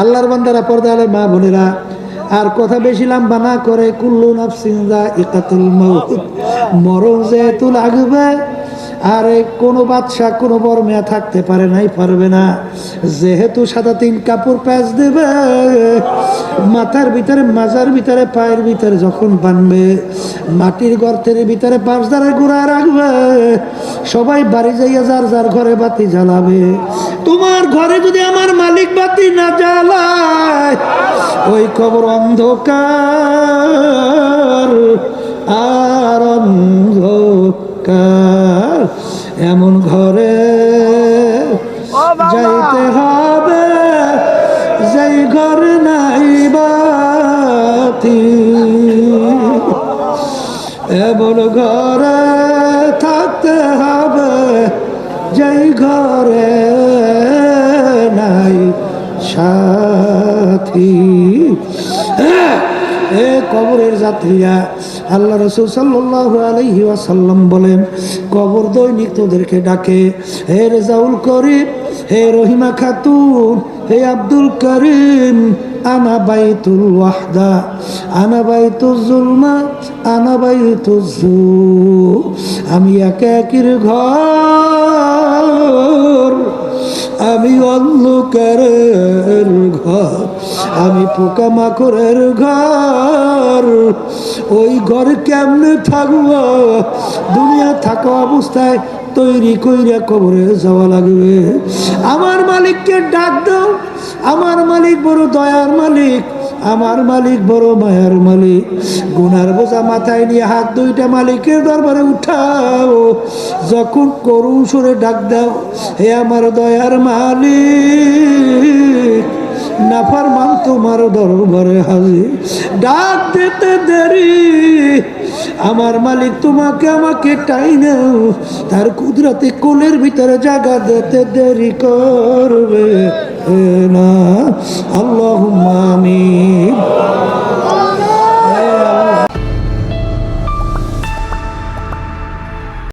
আল্লাহর বান্দারা পর্দা আলে মা বোনেরা, আর কথা বেশি লম্বা না করে, কুল্লু যেহেতু লাগবে, আর কোনো বাদশাহ কোনো মেয়া থাকতে পারে নাই, পারবে না। যেহেতু সাদা তিন কাপড় প্যাচ দেবে, মাথার ভিতরে, মাজার ভিতরে, পায়ের ভিতরে যখন বানবে, মাটির গর্তের ভিতরে পাঁচ দ্বারা ঘোরা রাখবে, সবাই বাড়ি যাইয়া যার যার ঘরে বাতি জ্বালাবে। তোমার ঘরে যদি আমার মালিক বাতি না জ্বালায় ওই কবর অন্ধকার আর অন্ধকার। এমন ঘরে যাইতে হবে যেই ঘর নাই বাতি। এমন ঘরে থাকতে হবে যেই ঘরে সাথী। এ কবরের যাত্রীরা আল্লাহ রসুল সাল্লাহ আলহি বলেন, কবর দৈনিক তোদেরকে ডাকে, হে রেজাউল করিম, হে রহিমা খাতুন, হে আব্দুল করিম জুলমা জু, আমি একে একির ঘর, আমি আমি পোকামাকড়ের ঘর। ওই ঘর কেমনে থাকব? দুনিয়া থাকা অবস্থায় তৈরি কইরা কবরে যাওয়া লাগবে। আমার মালিককে ডাক দাও। আমার মালিক বড় দয়ার মালিক। আমার মালিক বড় মায়ার মালিক। গুনার বোঝা মাথায় নিয়ে হাত দুইটা মালিকের দরবারে উঠাও। যখন করু সুরে ডাক দাও, হে আমার দয়ার মালিক। নাফার মান তোমার দরবারে হাজির। ডাক দিতে দেরি। আমার মালিক তোমাকে আমাকে টাই নাও তার কুদরাতে কোলের ভিতরে জায়গা দিতে দেরি করবে না। আল্লাহ আমিন।